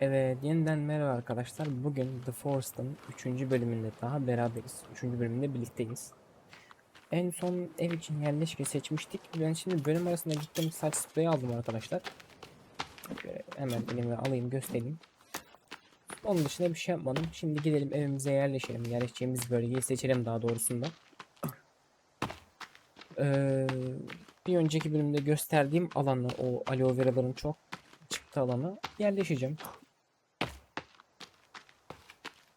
Evet, yeniden merhaba arkadaşlar. Bugün The Forest'ın 3. bölümünde daha beraberiz. 3. bölümünde birlikteyiz. En son ev için yerleşke seçmiştik. Ben şimdi bölüm arasında gittim saç spreyi aldım arkadaşlar. Şöyle hemen elime alayım göstereyim. Onun dışında bir şey yapmadım. Şimdi gidelim evimize yerleşelim. Yerleşeceğimiz bölgeyi seçelim daha doğrusunda. Ee, bir önceki bölümde gösterdiğim alanı, o aloe veraların çok çıktı alanı yerleşeceğim.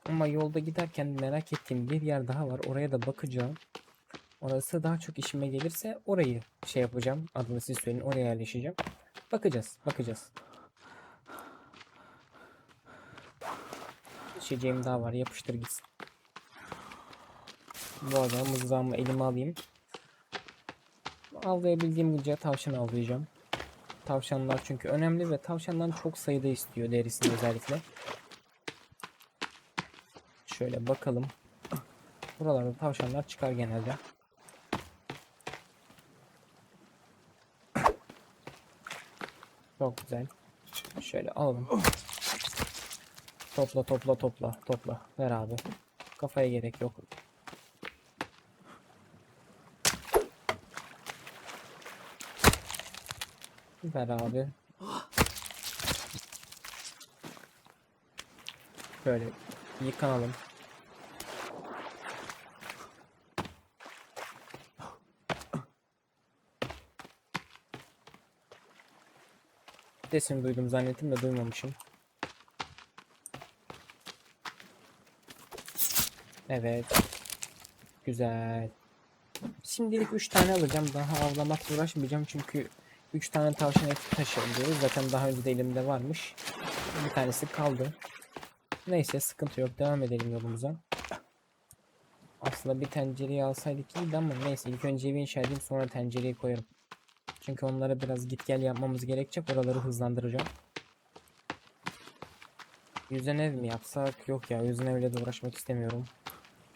Ama yolda giderken merak ettiğim bir yer daha var. Oraya da bakacağım. Orası daha çok işime gelirse orayı şey yapacağım. Adını siz söyleyin. Oraya yerleşeceğim. Bakacağız. Bakacağız. İçeceğim daha var. Yapıştır gitsin. Bu arada mızrağımı elime alayım. Avlayabildiğim güce tavşan avlayacağım. Tavşanlar çünkü önemli ve tavşandan çok sayıda istiyor derisini özellikle. Şöyle bakalım. Buralarda tavşanlar çıkar genelde. Çok güzel. Şöyle alalım. Topla topla topla topla. Ver abi. Kafaya gerek yok. Ver abi. Böyle yıkanalım. Sesini duydum zannettim de duymamışım. Evet. Güzel. Şimdilik 3 tane alacağım. Daha avlamakla uğraşmayacağım çünkü 3 tane tavşan eti taşıyoruz. Zaten daha önce de elimde varmış. Bir tanesi kaldı. Neyse sıkıntı yok. Devam edelim yolumuza. Aslında bir tencereyi alsaydık iyiydi ama neyse ilk önce evi inşa edeyim sonra tencereyi koyarım. Çünkü onlara biraz git gel yapmamız gerekecek. Oraları hızlandıracağım. Yüzen ev mi yapsak? Yok ya yüzen evle de uğraşmak istemiyorum.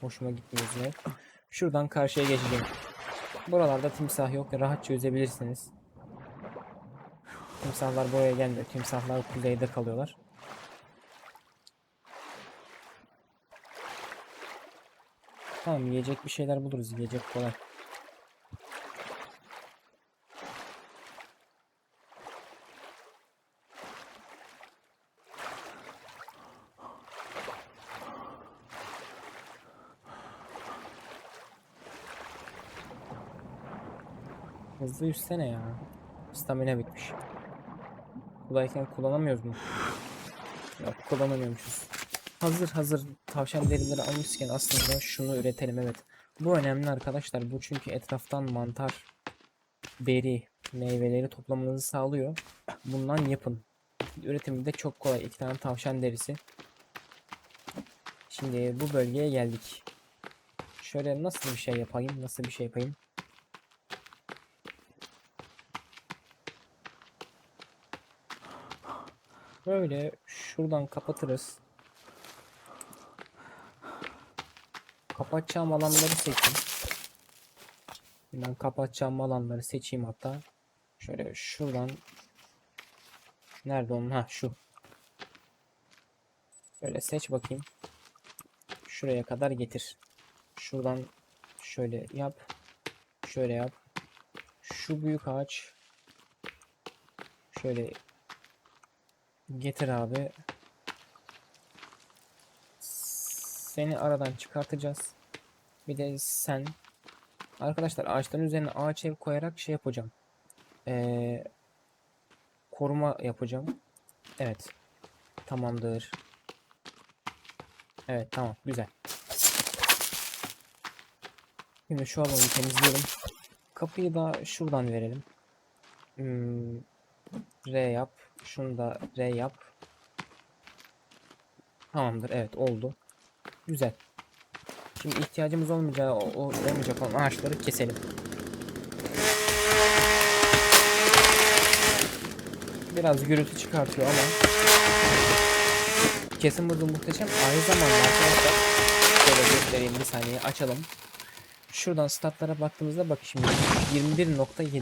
Hoşuma gitmiyor yüzen ev. Şuradan karşıya geçeceğim. Buralarda timsah yok. Rahatça yüzebilirsiniz. Timsahlar buraya gelmiyor. Timsahlar kuzeyde kalıyorlar. Tamam yiyecek bir şeyler buluruz. Yiyecek kolay. Hızlı yüzsene ya. Stamina bitmiş. Buradayken kullanamıyoruz mu? Yok kullanamıyormuşuz. Hazır hazır tavşan derileri almışken aslında şunu üretelim evet. Bu önemli arkadaşlar. Bu çünkü etraftan mantar, beri, meyveleri toplamanızı sağlıyor. Bundan yapın. Üretimi de çok kolay. İki tane tavşan derisi. Şimdi bu bölgeye geldik. Şöyle nasıl bir şey yapayım? Nasıl bir şey yapayım? Böyle şuradan kapatırız. Kapatacağım alanları seçeyim. Ben kapatacağım alanları seçeyim hatta. Şöyle şuradan Nerede onun? Ha şu. Böyle seç bakayım. Şuraya kadar getir. Şuradan şöyle yap. Şöyle yap. Şu büyük ağaç şöyle getir abi. Seni aradan çıkartacağız. Bir de sen arkadaşlar ağaçların üzerine ağaç ev koyarak şey yapacağım. Ee, koruma yapacağım. Evet. Tamamdır. Evet tamam güzel. Şimdi şu alanı temizleyelim. Kapıyı da şuradan verelim. Hmm, R yap. Şunu da R yap. Tamamdır. Evet oldu. Güzel. Şimdi ihtiyacımız olmayacağı, o, olmayacak olan ağaçları keselim. Biraz gürültü çıkartıyor ama kesim hızı muhteşem. Aynı zamanda arkadaşlar şöyle göstereyim bir saniye açalım. Şuradan statlara baktığımızda bak şimdi 21.7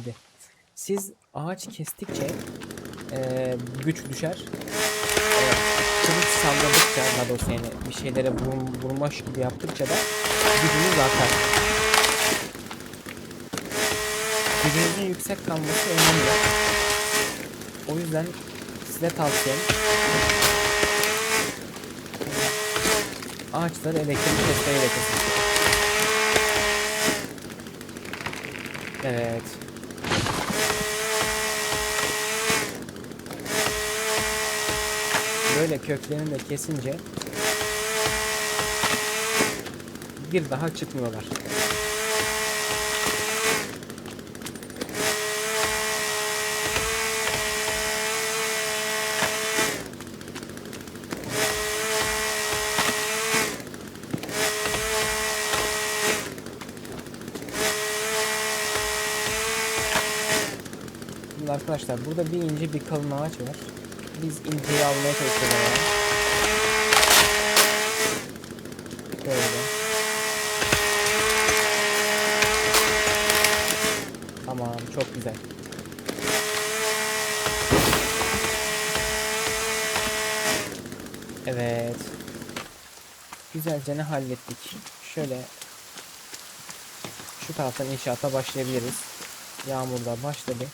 Siz ağaç kestikçe eee, güç düşer. Evet, kılıç salladıkça daha doğrusu yani bir şeylere vur, vurmaş gibi yaptıkça da gücünüz artar. Gücünüzün yüksek kalması önemli. O yüzden size tavsiyem ağaçları elektrik testereyle kesin. Evet. Böyle köklerini de kesince bir daha çıkmıyorlar. Arkadaşlar burada bir ince bir kalın ağaç var. Biz inceyi almaya çalışıyoruz. Böyle. Tamam çok güzel. Evet. Güzelce ne hallettik. Şöyle şu taraftan inşaata başlayabiliriz. Yağmur da başladı.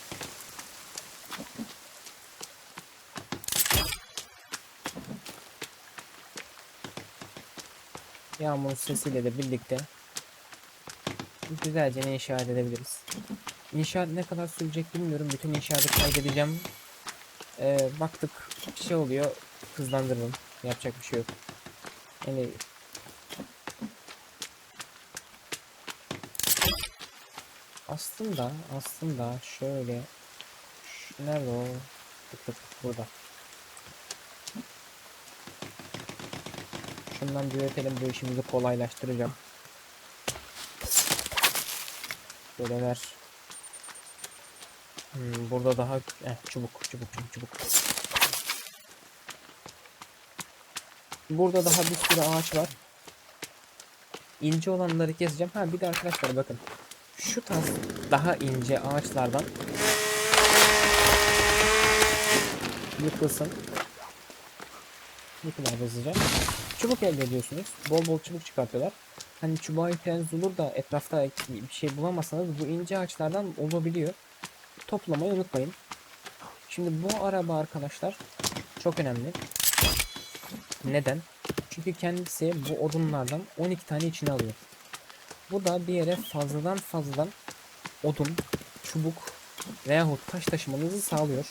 Yağmur sesiyle de birlikte güzelce inşaat edebiliriz. İnşaat ne kadar sürecek bilmiyorum. Bütün inşaatı kaydedeceğim. Ee, baktık bir şey oluyor. Hızlandıralım. Yapacak bir şey yok. Yani aslında aslında şöyle şu, nerede o? Burada. Şundan bir üretelim bu işimizi kolaylaştıracağım. Böyle ver. Hmm, burada daha eh, çubuk çubuk çubuk çubuk. Burada daha bir sürü ağaç var. İnce olanları keseceğim. Ha bir de arkadaşlar bakın. Şu tarz daha ince ağaçlardan yıkılsın. Yıkılar hızlıca. Çubuk elde ediyorsunuz. Bol bol çubuk çıkartıyorlar. Hani çubuğa ihtiyacınız olur da etrafta bir şey bulamazsanız bu ince ağaçlardan olabiliyor. Toplamayı unutmayın. Şimdi bu araba arkadaşlar çok önemli. Neden? Çünkü kendisi bu odunlardan 12 tane içine alıyor. Bu da bir yere fazladan fazladan odun, çubuk veyahut taş taşımanızı sağlıyor.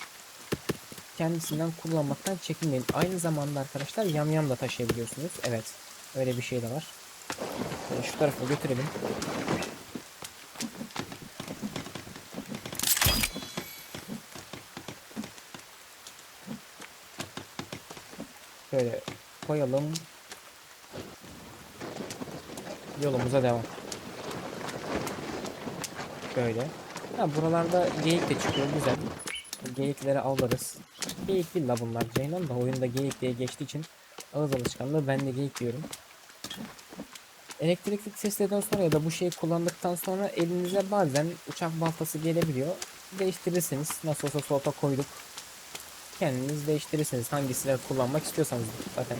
Kendisinden kullanmaktan çekinmeyin. Aynı zamanda arkadaşlar yamyam da taşıyabiliyorsunuz. Evet. Öyle bir şey de var. Yani şu tarafa götürelim. Böyle koyalım. Yolumuza devam. Böyle. Ha buralarda geyik de çıkıyor güzel. Geyikleri alırız. Geyik değil la bunlar Ceylan da oyunda geyik diye geçtiği için ağız alışkanlığı ben de geyik diyorum. Elektrikli seslerden sonra ya da bu şeyi kullandıktan sonra elinize bazen uçak baltası gelebiliyor. Değiştirirsiniz. Nasıl olsa solta koyduk. Kendiniz değiştirirsiniz. Hangisiyle kullanmak istiyorsanız. Zaten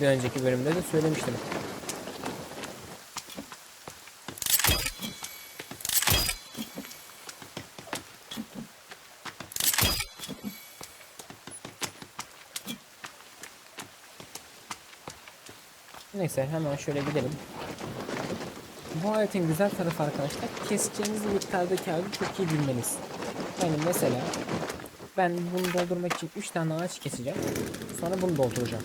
bir önceki bölümde de söylemiştim. Neyse hemen şöyle gidelim. Bu aletin güzel tarafı arkadaşlar keseceğiniz miktardaki ağacı çok iyi bilmeniz. Yani mesela ben bunu doldurmak için 3 tane ağaç keseceğim. Sonra bunu dolduracağım.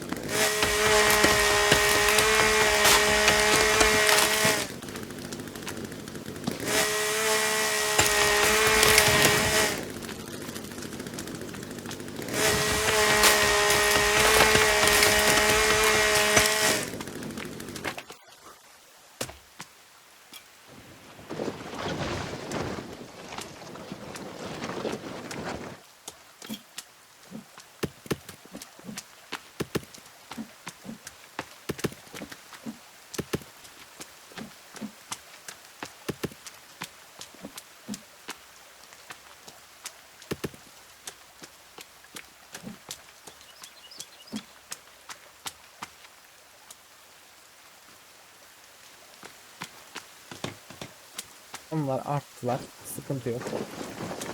Bunlar arttılar. Sıkıntı yok.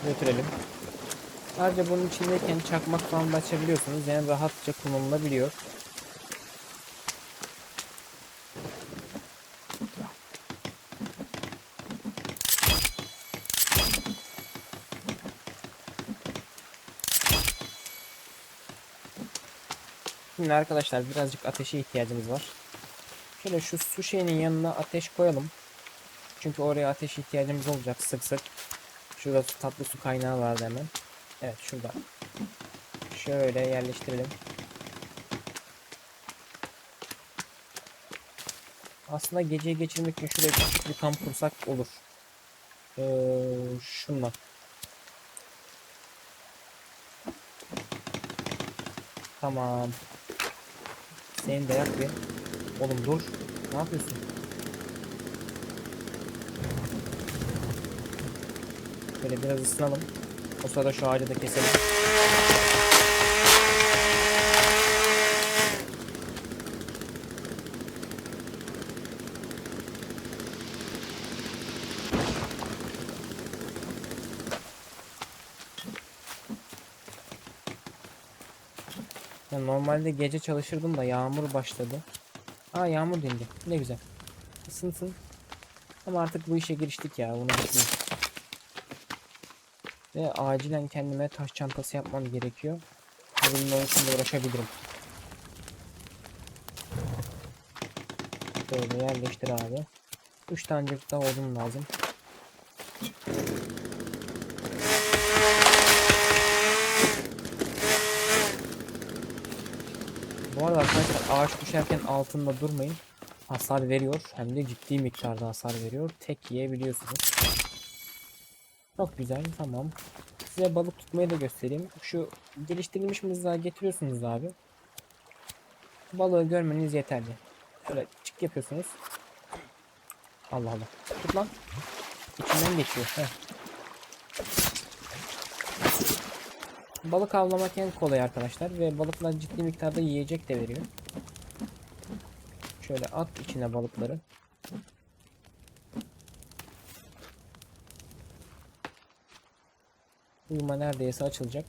Götürelim. Ayrıca bunun içindeyken çakmak falan da açabiliyorsunuz. Yani rahatça kullanılabiliyor. Şimdi arkadaşlar birazcık ateşe ihtiyacımız var. Şöyle şu su şeyinin yanına ateş koyalım. Çünkü oraya ateş ihtiyacımız olacak sık sık. Şurada tatlı su kaynağı vardı hemen. Evet şurada. Şöyle yerleştirelim. Aslında geceyi geçirmek için şuraya küçük bir kamp kursak olur. Ee, şunla. Tamam. Senin de yak bir. Oğlum dur. Ne yapıyorsun? Böyle biraz ısınalım. O sırada şu ağacı da keselim. Normalde gece çalışırdım da yağmur başladı. Aa yağmur dindi. Ne güzel. Isınsın. Ama artık bu işe giriştik ya. Bunu bekleyeyim. Ve acilen kendime taş çantası yapmam gerekiyor. Bunun için uğraşabilirim. Böyle yerleştir abi. 3 tanecik daha odun lazım. Bu arada arkadaşlar ağaç düşerken altında durmayın. Hasar veriyor. Hem de ciddi miktarda hasar veriyor. Tek yiyebiliyorsunuz. Çok güzel tamam. Size balık tutmayı da göstereyim. Şu geliştirilmiş mızrağı getiriyorsunuz abi. Balığı görmeniz yeterli. Şöyle çık yapıyorsunuz. Allah Allah. Tut lan. İçinden geçiyor. Heh. Balık avlamak en kolay arkadaşlar ve balıklar ciddi miktarda yiyecek de veriyor. Şöyle at içine balıkları. Uyuma neredeyse açılacak.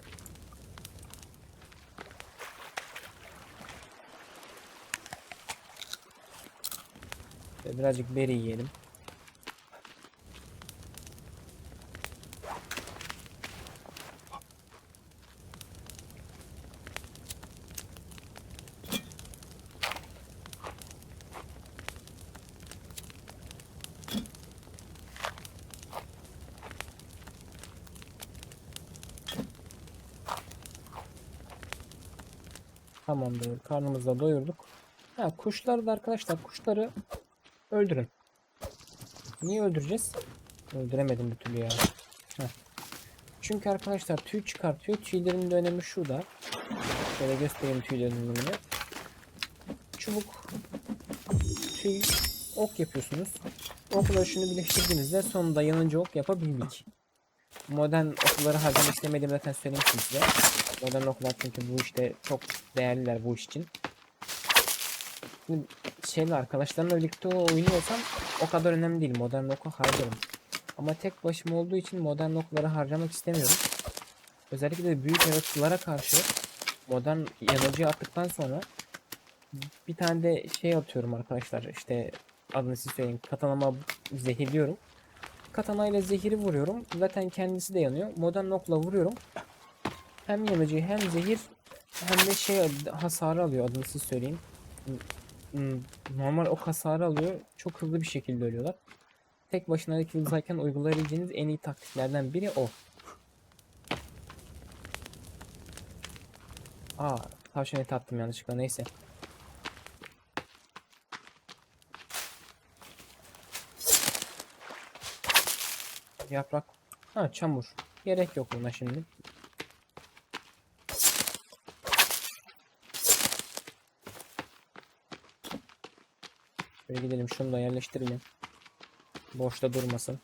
Ve birazcık beri yiyelim. Tamamdır. Karnımızı da doyurduk. Ha, kuşları da arkadaşlar kuşları öldürün. Niye öldüreceğiz? Öldüremedim bir türlü ya. Heh. Çünkü arkadaşlar tüy çıkartıyor. Tüylerin de önemi şurada. Şöyle göstereyim tüylerin önemini. Çubuk, tüy, ok yapıyorsunuz. Okla şunu birleştirdiğinizde sonunda yanıcı ok yapabildik. Modern okları harcamak istemediğimi zaten söylemiştim size. Modern oklar çünkü bu işte çok değerliler bu iş için. Şimdi şeyle arkadaşlarımla birlikte oynuyorsam o kadar önemli değil. Modern oku harcarım. Ama tek başıma olduğu için modern okları harcamak istemiyorum. Özellikle de büyük yaratıcılara karşı modern yanıcıyı attıktan sonra bir tane de şey atıyorum arkadaşlar. İşte adını siz söyleyin. Katanama zehirliyorum. Katana ile zehiri vuruyorum. Zaten kendisi de yanıyor. Modern okla vuruyorum. Hem yanıcı hem zehir hem de şey hasarı alıyor adını siz söyleyin. Hmm, Normal ok hasarı alıyor. Çok hızlı bir şekilde ölüyorlar. Tek başına yıldızayken uygulayabileceğiniz en iyi taktiklerden biri o. Aa, tavşan eti attım yanlışlıkla neyse. Yaprak. Ha çamur. Gerek yok buna şimdi. Şöyle gidelim şunu da yerleştirelim. Boşta durmasın.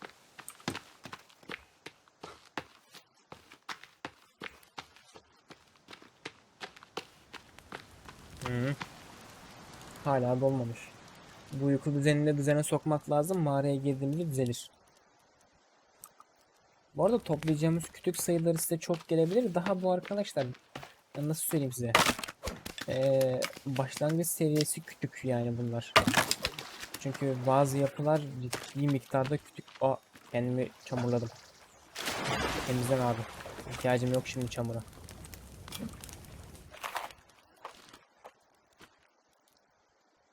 Hı. Hala dolmamış. Bu uyku düzenini düzene sokmak lazım. Mağaraya girdiğimizde düzelir. Bu arada toplayacağımız kütük sayıları size çok gelebilir. Daha bu arkadaşlar nasıl söyleyeyim size? Ee, başlangıç seviyesi kütük yani bunlar. Çünkü bazı yapılar ciddi miktarda kütük. Aa, kendimi çamurladım. Temizlen abi. İhtiyacım yok şimdi çamura.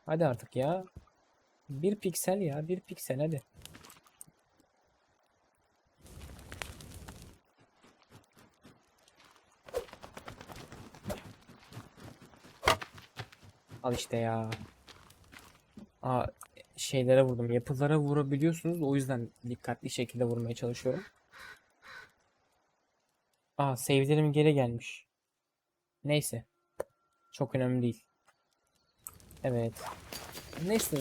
Hadi artık ya. Bir piksel ya. Bir piksel hadi. Al işte ya. Aa, şeylere vurdum. Yapılara vurabiliyorsunuz. O yüzden dikkatli şekilde vurmaya çalışıyorum. Aa, save'lerim geri gelmiş. Neyse. Çok önemli değil. Evet. Neyse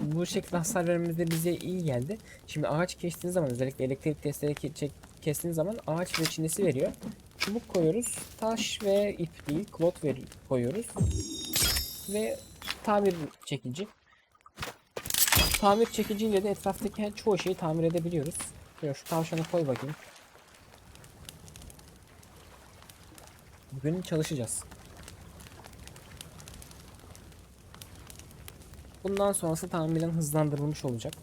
bu- şekilde hasar vermemiz de bize iyi geldi. Şimdi ağaç kestiğiniz zaman özellikle elektrik testleri kestiğiniz zaman ağaç reçinesi veriyor. Çubuk koyuyoruz. Taş ve ip değil, klot koyuyoruz. Ve tamir çekici. Tamir çekiciyle de etraftaki her- çoğu şeyi tamir edebiliyoruz. Şöyle şu tavşanı koy bakayım. Bugün çalışacağız. Bundan sonrası tamamen hızlandırılmış olacak.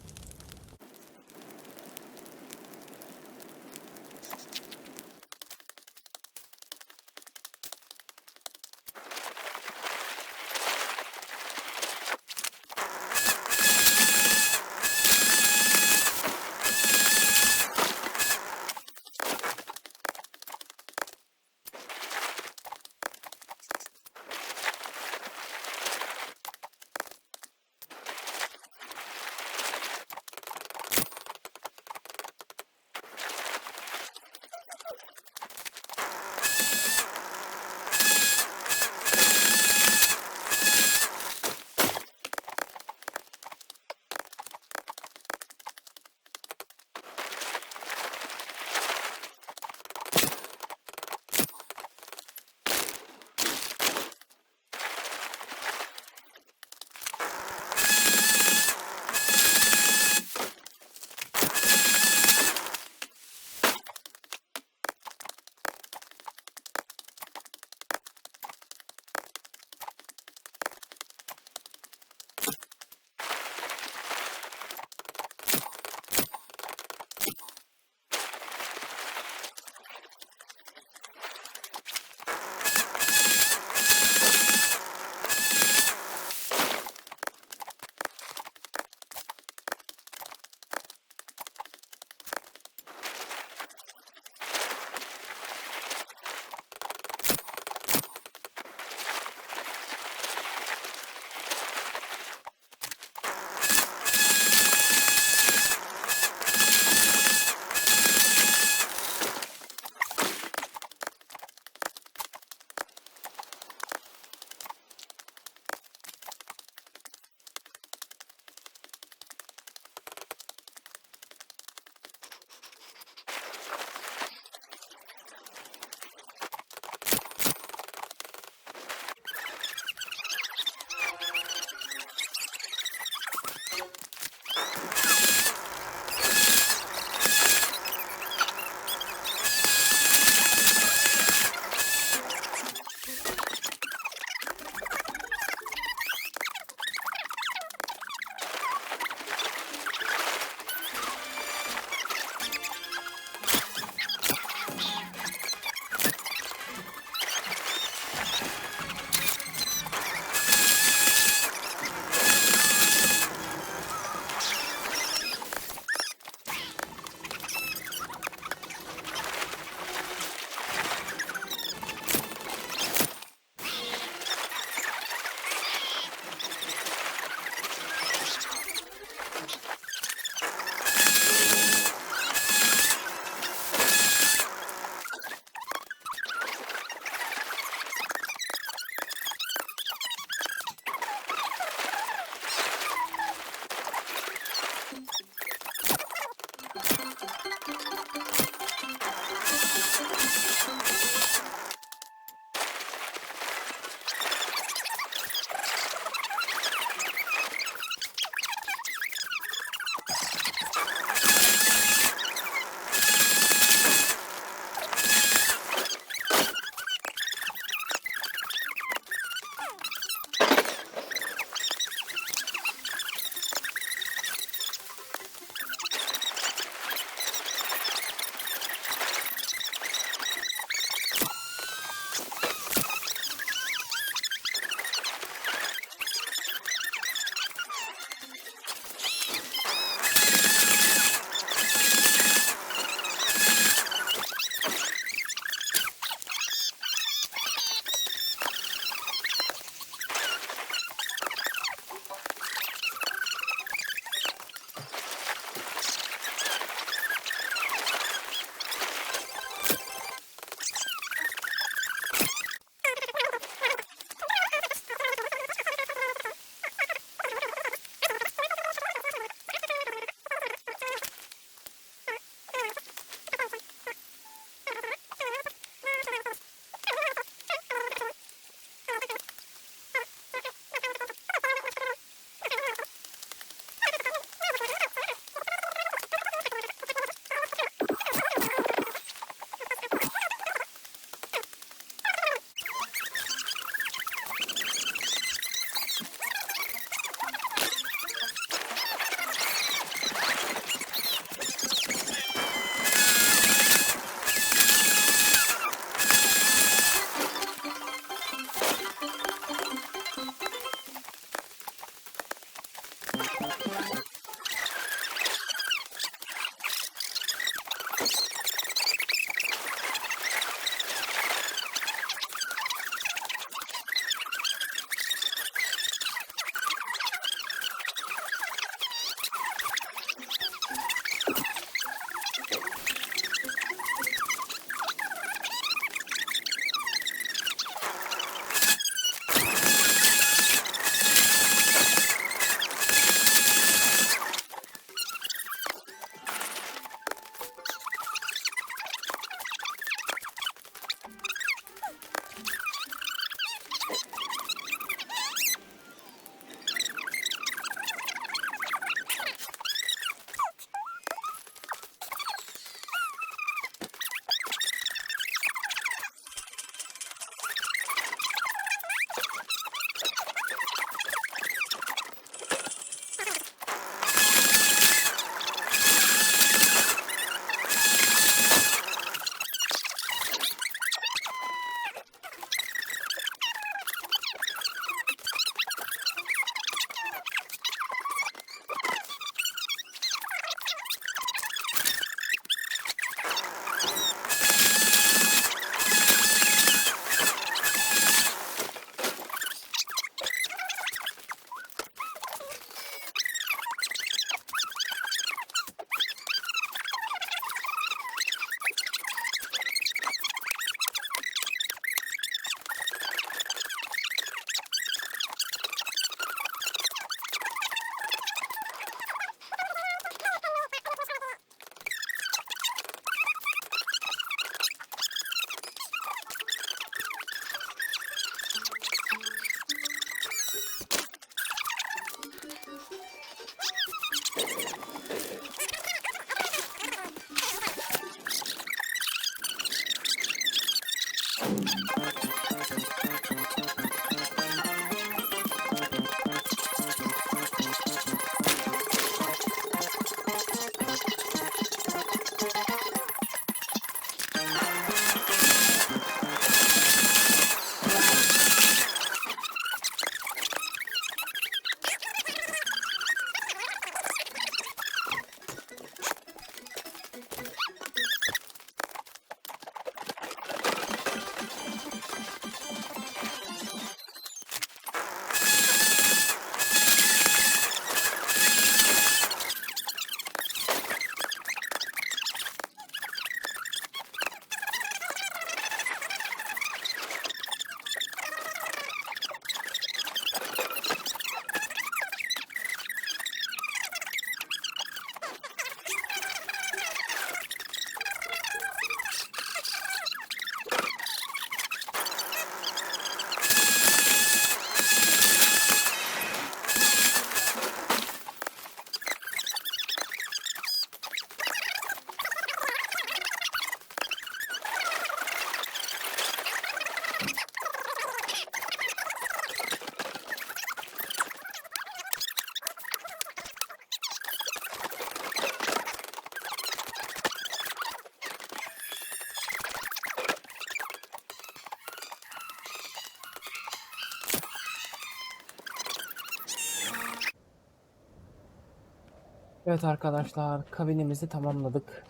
Evet arkadaşlar kabinimizi tamamladık.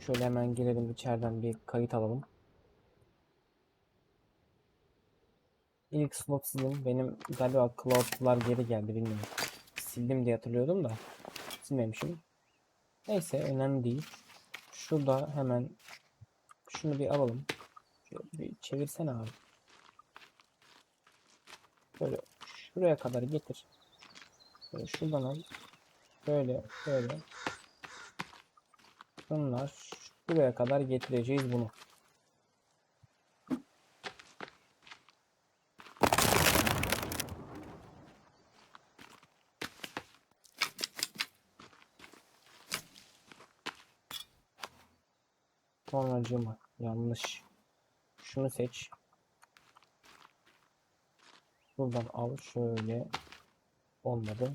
Şöyle hemen girelim içeriden bir kayıt alalım. İlk slot sizin. Benim galiba cloud'lar geri geldi bilmiyorum. Sildim diye hatırlıyordum da. Silmemişim. Neyse önemli değil. Şurada hemen şunu bir alalım. Şöyle bir çevirsene abi. Böyle şuraya kadar getir. Böyle şuradan al. Böyle böyle. Bunlar buraya kadar getireceğiz bunu. Sonracığıma yanlış. Şunu seç. Buradan al şöyle. Olmadı.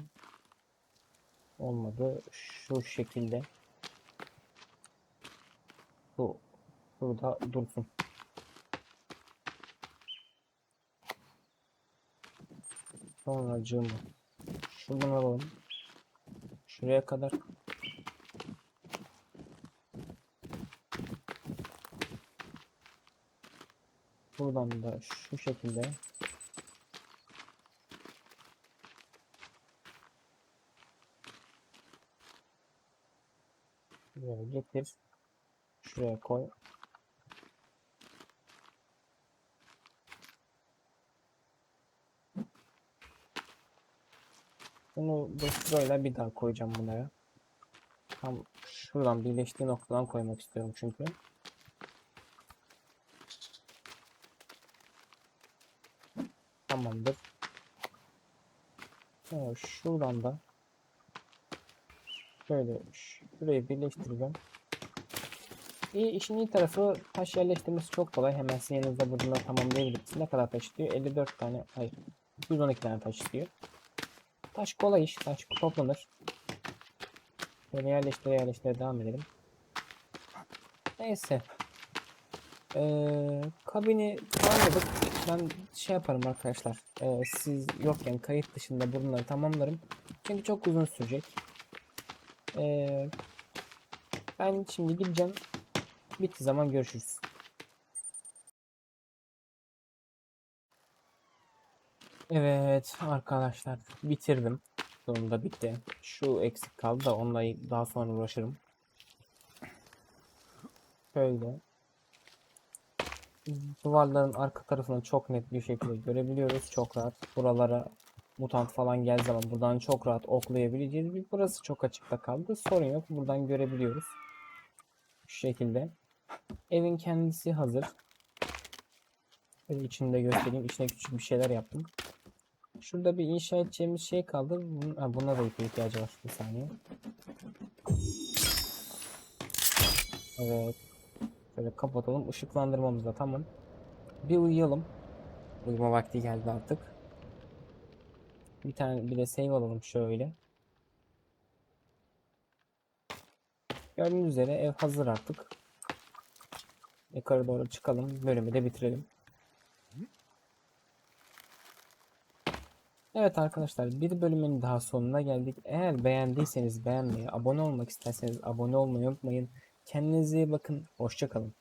Olmadı. Şu şekilde. Bu burada dursun. Sonracığıma şuradan alalım. Şuraya kadar. Buradan da şu şekilde. Şuraya getir. Şuraya koy. Bunu Destroy'la bir daha koyacağım bunlara. Tam şuradan birleştiği noktadan koymak istiyorum çünkü. Tamamdır. Evet, şuradan da şöyle şurayı birleştireceğim. İyi, işin iyi tarafı taş yerleştirmesi çok kolay. Hemen sizin yanınızda buradan tamamlayabilirsiniz. Ne kadar taş istiyor? 54 tane, hayır 112 tane taş istiyor. Taş kolay iş. Taş toplanır. Böyle yerleştire yerleştire devam edelim. Neyse. Ee, kabini tamamladık. Ben şey yaparım arkadaşlar. Ee, siz yokken kayıt dışında bunları tamamlarım. Çünkü çok uzun sürecek. Ee, ben şimdi gideceğim. Bitti zaman görüşürüz. Evet arkadaşlar bitirdim. Sonunda bitti. Şu eksik kaldı da onunla daha sonra uğraşırım. Şöyle. Duvarların arka tarafını çok net bir şekilde görebiliyoruz. Çok rahat. Buralara mutant falan geldiği zaman buradan çok rahat oklayabileceğiz. Burası çok açıkta kaldı. Sorun yok. Buradan görebiliyoruz. Şu şekilde. Evin kendisi hazır. Böyle içini de göstereyim. İçine küçük bir şeyler yaptım. Şurada bir inşa edeceğimiz şey kaldı. Bunun, ha, buna da ipe ihtiyacı var. Bir saniye. Evet. Şöyle kapatalım. Işıklandırmamız da tamam. Bir uyuyalım. Uyuma vakti geldi artık. Bir tane bir de save alalım şöyle. Gördüğünüz üzere ev hazır artık. Yukarı doğru çıkalım. Bölümü de bitirelim. Evet arkadaşlar bir bölümün daha sonuna geldik. Eğer beğendiyseniz beğenmeyi, abone olmak isterseniz abone olmayı unutmayın. Kendinize iyi bakın. Hoşça kalın.